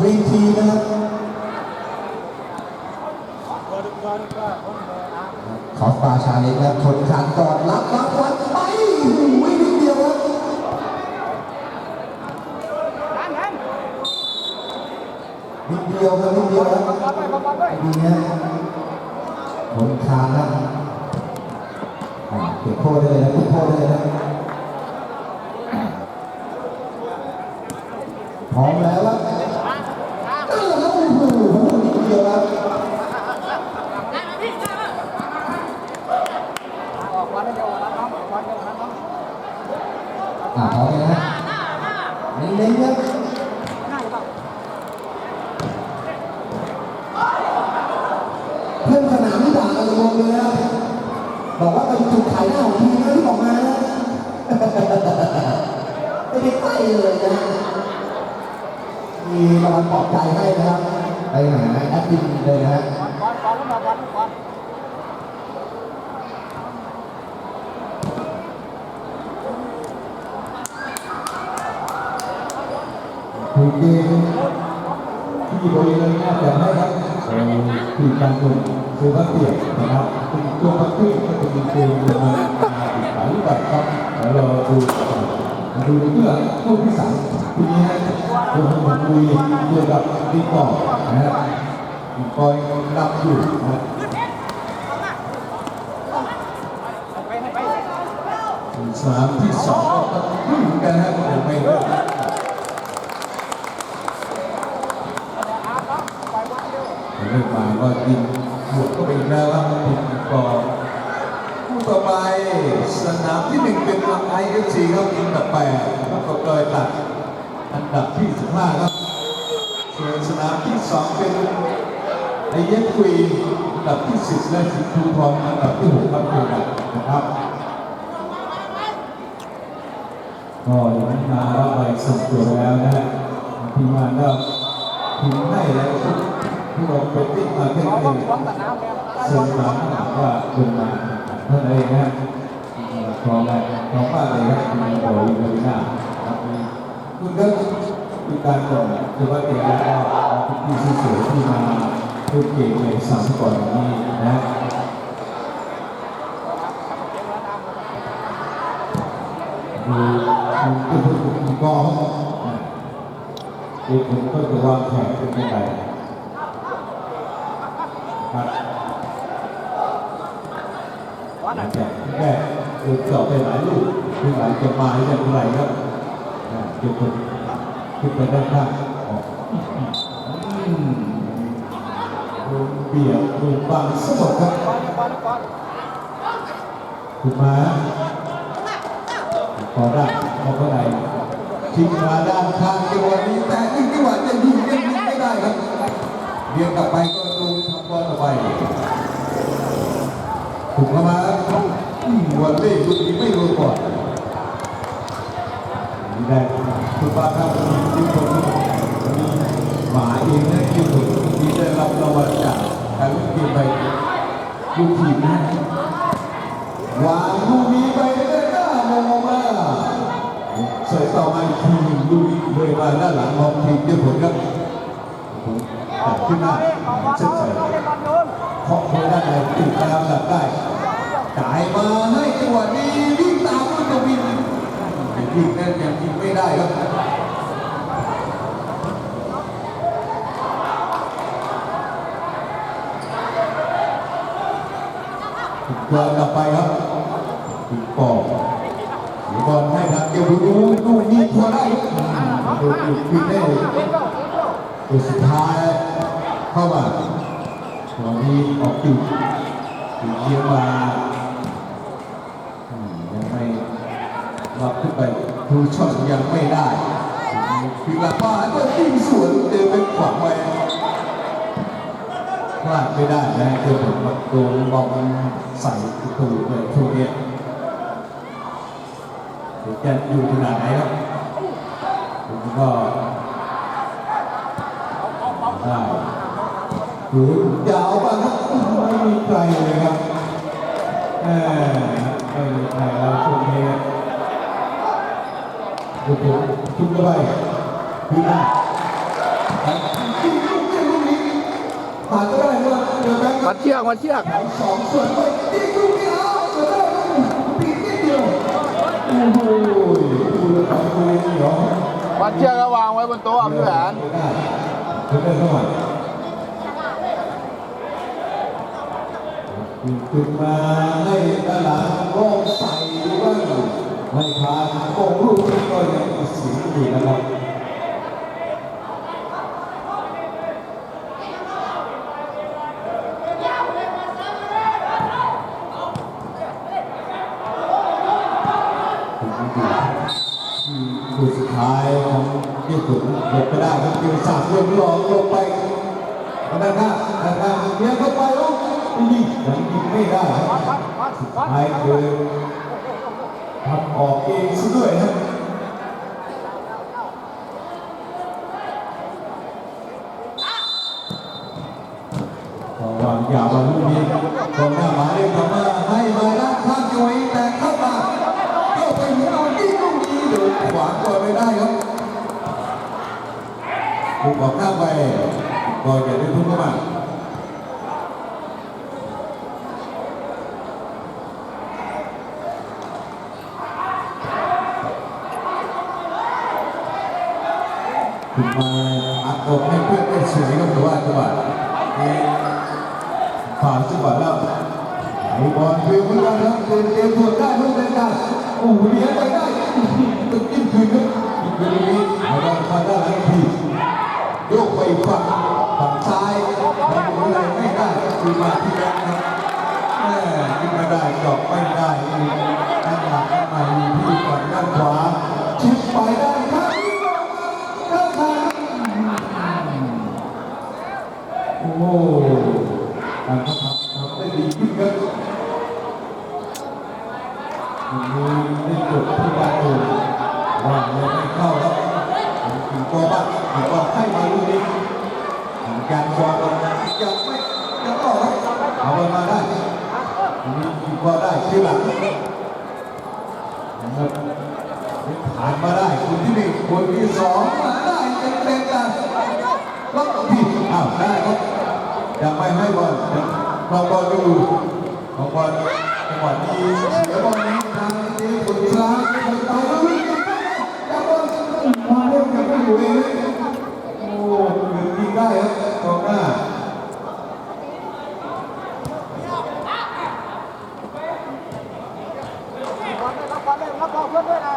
กรีนทีนะครับขอฟาชาเล็กครับชนขันก่อนรับรับวันไปวิ่งนิดเดียวครับนิดเดียวครับนิดเดียวครับดีนะชนคานนะเก็บโทษได้เลยนะพร้อมแล้วครับเออครับโอ้โหนิดเดียวครับ อ่าพร้อมเลยนะเล็งๆครับเพื่อนสนามที่ด่ากันงงเลยนะบอกว่าเป็นจุดขายหน้าของทีมนะที่บอกมานะไม่ได้ใกล้เลยนะมีรางวัลปลอบใจให้นะครับไปหาแอดมินเลยนะฮะ คือเกมที่บริเวณหน้าจะให้ครับเอ่อทีการคนคือพักเตียนะครับเป็นตัวพักเตียก็จะมีเกมมาติดสายแบบครับแล้วเราดูมาดูเพื่อคู่ที่สามทีนี้ฮะตัวผมคุยเกี่ยวกับดีกอร์นะครับดีกอร์รับอยู่นะครับสนามที่สองก็ต้องลุ้นกันนะครับไม่ เริ่มมาก็ยิงบวกก็ไปอีกแล้วครับทีมก็คู่ต่อไปสนามที่หนึ่งเป็นลังไอเอฟซีครับทีมอันดับแปดแล้วก็เกยตัดอันดับที่สิบห้าครับส่วนสนามที่สองเป็นไอเอฟคุยอันดับที่สิบและสิบทูทองอันดับที่หกครับคือกันนะครับก็อย่างนั้นมาแล้วไปส่งตัวแล้วนะฮะทีมงานก็ทีมให้แล้ว ที่เราเป็นที่มาแค่เองซึ่งมาถามว่าคุณมาท่านเองนะฮะพร้อแล้วพร้าเลยครับคุณโอ้ยเลยหน้าครับคุณก็มีการก่อนคือว่าเตรียมแล้วก็ที่สวยที่มาพูดเก่งในสามก่อนนี้นะคือคือคือคือก็คือผมก็จะวางแผนเป็นยังไง ครับหลังจากที่แรกคือเจาะไปหลายลูกคือหลายจะมาอย่างไรครับคือคนขึ้นไปด้านข้างออกอืมโดนเบียดโดนบังสมดครับถูกไหมพอได้พอเท่าไหร่ทิ้งมาด้านข้างจังหวะนี้แต่ยิงจังหวะจะยิงยังยิงไม่ได้ครับเบียงกลับไปก็ ดูทำบอลต่อไปถูกเข้ามาอืมวันเล่ลูกนี้ไม่โดนก่อนนี่ได้คุณป้าครับที่คนนี้หมาเองนะที่คนที่ได้รับรางวัลจากการเล่นเกมไปลูกทีมนะวางลูกนี้ไปได้หน้ามองมาเสยต่อมาทีหนึ่งลูกนี้เลยมาด้านหลังมองทีมเจ้าผลครับ ตัดขึ้นหน้าเส้นชัยเคาะโคด้านในติดแล้วดับได้จ่ายมาให้จัวะนี้วิ่งตามลูกกวินยิงนั่นยังยิงไม่ได้ครับเดินกลับไปครับอีกปอกหรือบอลให้ทางเดียวดูดูนี่พอได้ดูดูพิดได้ตัวสุดท้าย เข้ามาตอนนี้ออกติดติดเยียงมาอืมยังไม่รับขึ้นไปทูช็อตยังไม่ได้พิลาป้าก็ยิงสวนเดินไปขวางไว้พลาดไม่ได้นะคือผมแบบโดนบอลมันใส่ตูดเลยช่วงนี้เดี๋ยวจะอยู่ขนาดไหนครับผมก็ หรือยาวไปครับไม่มีใจเลยครับแหมไม่มีใครแล้วช่วงนี้ทุกคนทุกคนไปดีมากมาก็ได้ว่าเดี๋ยวนะมัดเชือกมัดเชือกสองส่วนไปดีดูไม่เอาจะได้ปีนิดเดียวโอ้โหดูแล้วทำตัวเองเหรอมัดเชือกระวางไว้บนโต๊ะพี่แหวนเดี๋ยวได้เท่าไหร่ ขึ้นมาให้ตลาดโลกใส่บ้างไม่พาโกองลูกก็ยังเสียงอยู่นะครับสุดท้ายของญี่ปุ่นหลบไปได้ครับเกียวสามลงหลอกลงไปด้านหน้าด้านหน้าเลี้ยงเข้าไปลูก ยิงยังยิงไม่ได้สุดท้ายคือทำออกเองซะด้วยครับระหว่างยาวมาลูกนี้กองหน้าหมายเลขเข้ามาให้มาด้านข้างจังหวะนี้แต่เข้ามาเข้าไปหัวเรายิงลูกนี้เดินขวางก่อนไม่ได้ครับถูกออกข้าไปก่อนจะได้ทุ่มเข้ามา ขึ้นมาอัดอกให้เพื่อนได้สวยครับแต่ว่าจังหวะนี้ผ่าจังหวะแล้วไอบอลฟิวเหมือนกันครับเตรียมเตรียมตัวได้ลูกในการโอ้โหเลี้ยงไปได้ตึกยิ้มคืนครับยิงไปตรงนี้ไอ้บอลมาด้านหลังทีโยกไปฝั่งฝั่งซ้ายทำอะไรไม่ได้คือมาที่แรกครับแม่ยิงมาได้ดอกไม่ได้าวได้ครับยังไม่ให้บอลเราบอลอยู่ของบอลจังหวะนี้เสียบอลนี้ทางนี้คนที่สามคนต่อมาวิ่งจับบอลมาเล่นกันไม่อยู่เองโอ้เกือบยิงได้ครับกองหน้า รับบอลเลยรับบอลเพื่อนด้วยนะ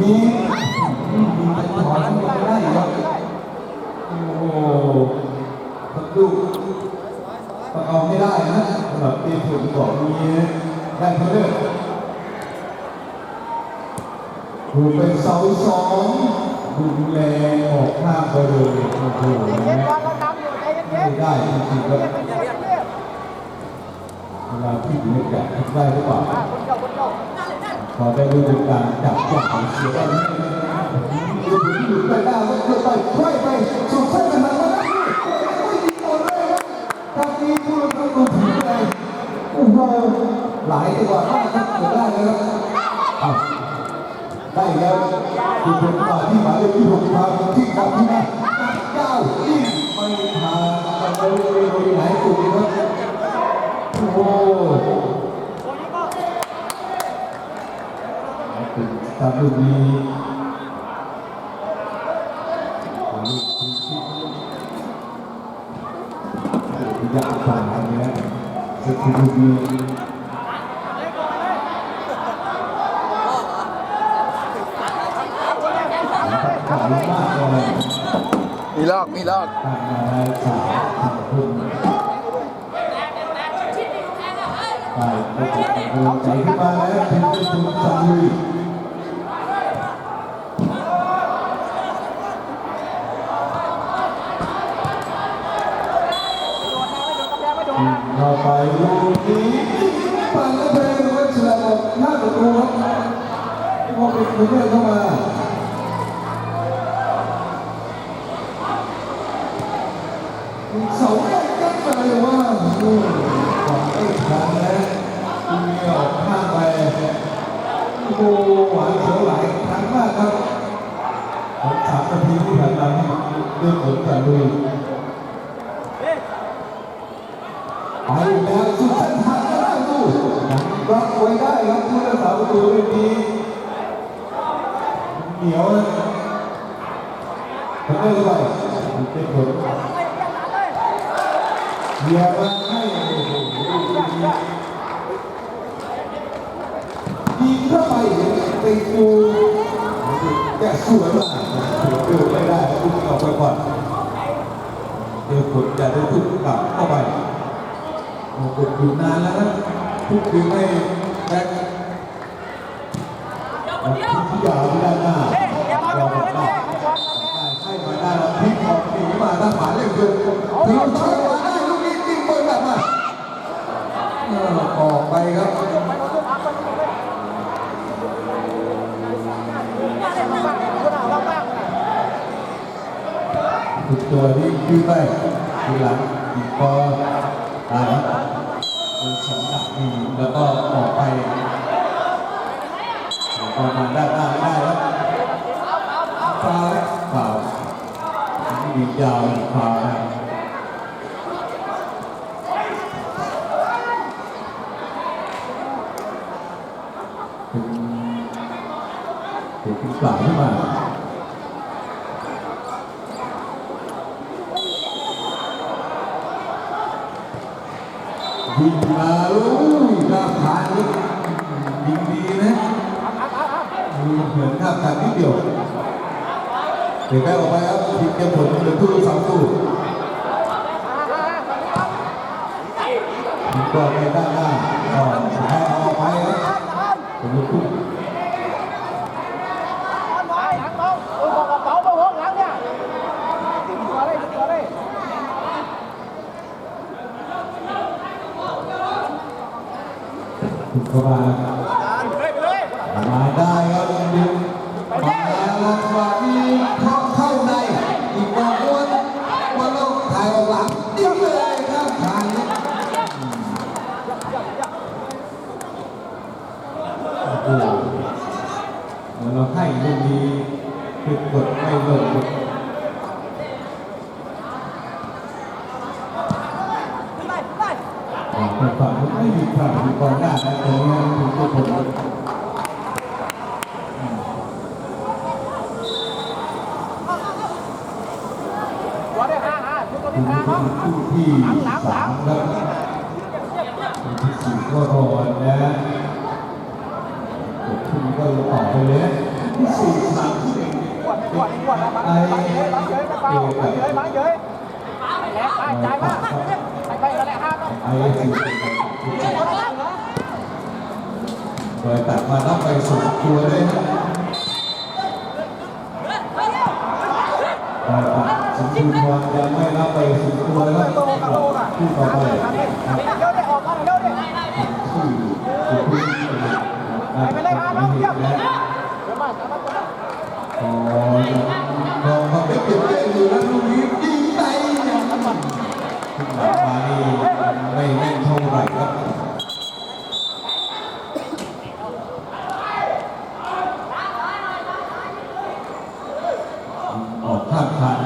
มีมีแต่ถอนไม่ได้ครับโอ้โหลูกประกอบ ไม่ได้นะสำหรับทีมผมของมีได้เพื่อนถูเป็นเสาสองดูแลออกข้างไปเลยโอ้โหไม่ได้จริงๆครับเวลาที่อยู่ในแกะได้หรือเปล่าอ่าคนเดียวคนเดียวพอได้รู้ถึงการจับจับเสียแล้วนี่ดูถึงอยู่ไปได้ก็เกิดไปช่วยไป หลายจังหวะมากครับเกิดได้เลยครับอ้วได้แล้วดูเป็นต่อที่หมายเลขที่หกทางที่ขับที่นั่นเก้าที่ไม่ทางกันไปเลยโดยไหนตุ่มครับโอ้ตามลูกนี้ลูกที่ชิดยากต่างกันนะส กิลลูกนี้ขายมากเลยมีลอกมีลอกได้ก็จะเป็นกำลังใจขึ้นมาแล้วเป็นเป็นทุนสำลีเข้าไป ลูกนี้ปั่นแล้วเพลงว็บสลับอกน้าประตูครับพอเป็นคนเดินเข้ามาเสาใกล้กันไปเลยว่าโอ้โหของไอ้ทันนะคุณเมียออกข้างไปโอ้หวานเสียวหลายครั้งมากครับของสามนาทีที่ผ่านมานี่ด้วยผลการดูไปแล้วสุดเไว้ได้ครับผู้รักษาประตูเรื่องนี้เหนียวนะทำได้หรือเป็นผลเยียมาให้โอ้โหยิงเข้าไปไปดูแกสวยมากเกือบไม่ได้ลูกออกไปก่อนเดี๋ยวผลจะได้ทุกกลับเข้าไปโอ้โหอยู่นานแล้วนะทุกดึงให บ็คที่ยาวด้านหน้าเราบอกได้ใช่มาได้แล้วพลิกออกหนีมาทางขวาเลยคือทะลุช่องมาได้ลูกนี้ติงเปิดแบบมาออกไปครับตัวนี้ยืดไปทีหลังอีกพอตายเป็นสองดักนี่ แล้วก็ออกไปประมาด้านหน้าไม่ได้แล้วฟาวฟาวมียาวฟาวนะเป็นเป็นกล่าวขึ้นมา มาลูกข้ามขานี่ยิงดีนะเหมือนข้ามขานิดเดียวเดี๋ยวแม่ออกไปครับทีมเก็บผลเหลือทุกสองตู้ก็ไปด้หน้าก็แพ้ออกไปครับเป็นลูก ถูกเข้ามามาได้ครับดึงมาแล้วมาที่เข้าเข้าในอีกบอลม้วนมาลงถ่ายออกหลังดิ้งเลยครับทางนี้โอ้โหเราให้ลูกนี้คือกดไม่ลง แต่ฝั่งนู้นไม่มีฝั่งมีกองหน้านะตรงนี้ถูกทุกคนตัวได้ห้าห้าชุดตัวคู่นี้ห้าเนะที่สามครับคู่ที่สี่ก็รอนะกดขึ้นก็ต่อไปเลยที่สี่สามที่หนึ่งปวดปวดปวดบังบังเยอะบังเยอะกระเป๋าบังเยอะบัง เยอะแหลกใจมากไปไปกันเลยห้านไอ้สี่โดตัดมาต้องไปสุดตัวเลยนะแต่สมบูรณ์วันยังไม่รับไปสุดตัวแล้วโตกับโตน่ะคู่ต่อไปเดี๋ยวได้ออกมาเดี๋ยวได้ที่สุดที่ไปเลยห้าเราเยี่ยมและเดี๋ยว ออกข้างคัน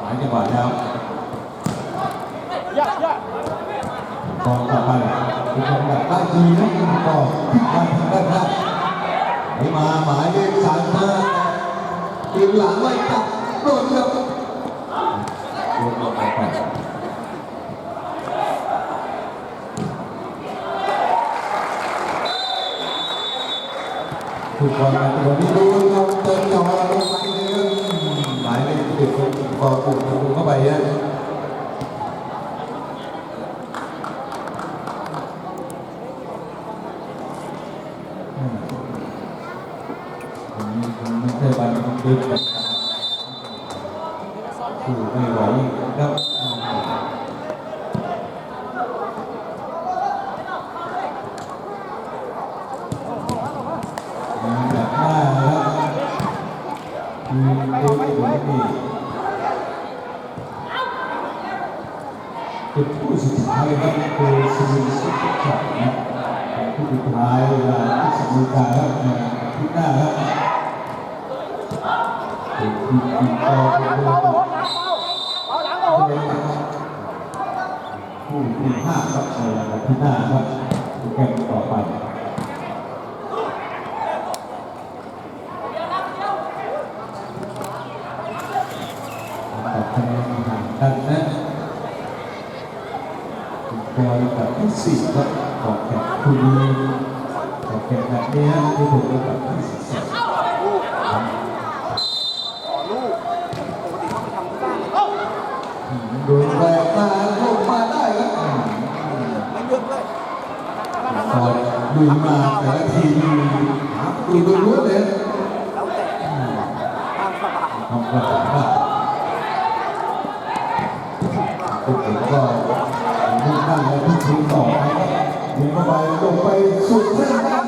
หลายจังหวะแล้วกองต่อไปคุณคงอยากได้ดีนะคุณกองที่มาทางด้านข้างไหลมาหมายเลขสามห้าตีหลังไว้จับโดนครับโดนออไปถูกบอลมาตัวนี้ดูราเติมจอลงไปเลยหมายเลขเด็กคนกอถูกเข้าไปนะไม่ใช่วันดึกสู้ไม่ไหวครับแบบหน้าครับคือเด็กคนนี้เป็นผู้สุดท้ายครับคือสมิงสุดท้ายนะผู้สุดท้ายเวลาที่สมิงกาครับที่หน้าครับเป็นที ผู้ที่ห้าครับในวันที่ห้าครับโปรแกรมต่อไปแต่คะแนนห่างกันนะคุณบอยกับที่สี่ครับของแข่งคู่นี้ของแข่งแบบนี้ที่ถูกระดับที่สิบสอง ลูกปกติเขาไม่ทำที่บ้าน ดูแรงมาลงมาได้ครับ ไม่เยอะเลย คอยดูมาแต่ละทีดูดูรู้เลยแล้วแต่ตามสบายทำกระถิ่นบ้างพวกผมก็มุ่งมั่นและที่ทีมต่อไปครับยิงเข้าไปลงไปสุดเส้น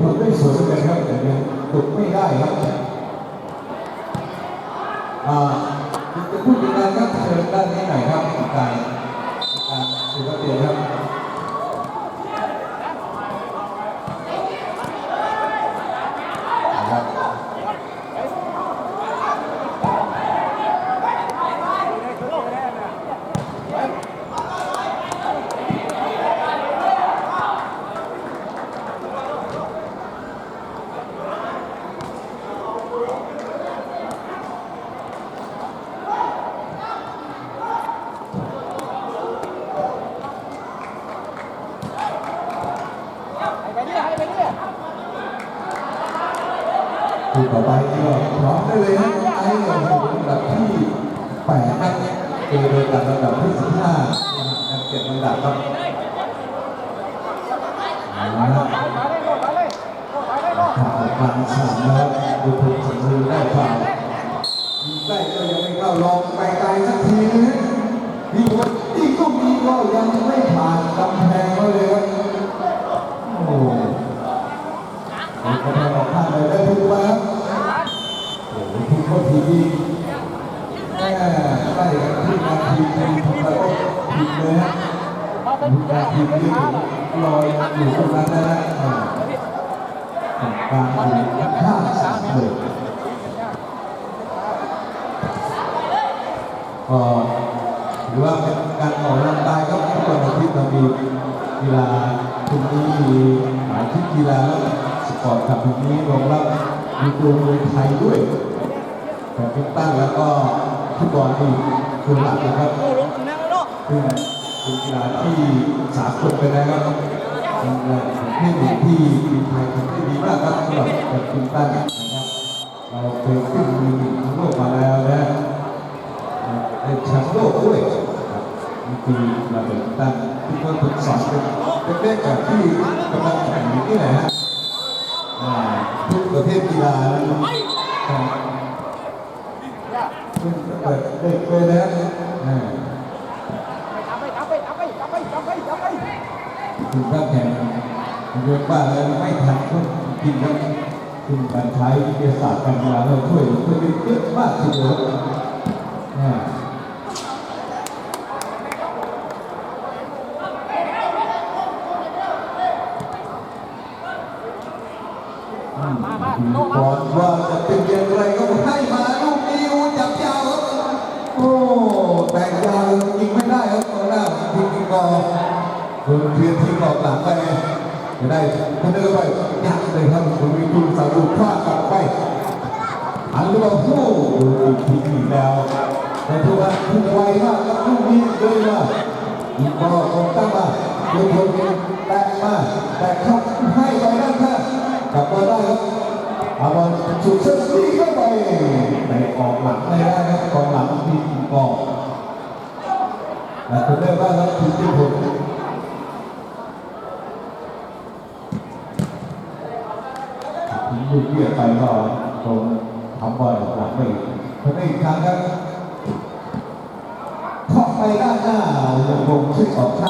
โอ้โหได้สวยเลยครับแต่ยังตกไม่ได้ครับอ่าจะพูดยังไงครับเชิญด้านนี้หน่อยครับการการสุภาพเดียครับนะครับ คู่ต่อไปก็พร้อมได้เลยนะไอ้ราอยู่ลำดับที่แปดครับเอเดนลำดับที่สิบห้าการเก็บลำดับครับข่าวกลางสามนะครับดูถูกสมมือได้ข่าวยิงได้ก็ยังไม่เข้าลองไปไกลสักทีนะยิงวันยิงก็มีก็ยังไม่ผ่านกำแพงเขาเลยครับโอ้โห กำแพงออกข้างเลยได้ทุกมาครับโอ้โหทุกคนทีดีแม่ใกล้กันที่นาทีทีทุกแล้วก็ผิดเลยฮะนทุกแย่นาทีนี้ลอยอยู่ตรงนั้นนะฮะกางอยู่ข้างสามเลยก็ถือว่าเป็นการออกกำลังกายครับทุกวันอาทิตย์เรามีกีฬาทุกนี้มีหลายชุดกีฬาแล้ว สปอร์ตกับทุกนี้รองรับมีตัวมวยไทยด้วยแบดมินตันแล้วก็ฟุตบอลอีกคือหลักนะครับซึ่งเป็นกีฬาที่สากลไปแล้วครับเป็นประเภทหนึ่งที่ทีมไทยทำได้ดีมากครับสำหรับแบดมินตันนะครับเราเคยขึ้นมือหนึ่งโลกมาแล้วนะเป็นแชมป์โลกด้วยครับนี่คือกีฬาแบดมินตันที่เขาฝึกสอนเป็นเล็กๆแบบที่กำลังแข่งอยู่ที่ไหนฮะ ทุกประเภทกีฬานั้นครับเป็นแบบเด็กเลยนะอ่าไปทำไปทำไปทำไปทำไปทำไปทำไปคุณก็แข่งเรียกว่าอะไรไม่ทันก็จริงครับคุณการใช้วิทยาศาสตร์การกีฬาเราช่วยช่วยเยอะมากทีเดียว ก่อนว่าจะเป็นอย่างไรก็ให้มาลูกนี้อ้จับยาวครับโอ้แต่งยาวยิงไม่ได้ครับตอนแรกยิงอีกกอโดนเพียนที่กอกหลังไปจะได้คะแนนไปยักเลยครับคุณวิทูลสารุพลาดกลับไปอันนี้ว่าผู้ดูอีกทีอีกแล้วแต่ทุกวันทุกไวมากครับลูกนี้เลยว่าอีกบอลคงตั้งมาโดยคนแตะมาแต่เขาให้ไปด้านข้าง เอาบอลสุดเส้นนี้เข้าไปแต่ออกหลังไม่ได้ครับกองหลังทีมกองแต่คนเรียกว่าครับทีมที่ผมถึงลูกเบี้ยไปก็ตรงทำบอลหลังไปอีกคนนี้อีกครั้งครับเข้าไปด้านหน้ายังงชิดออกข้าง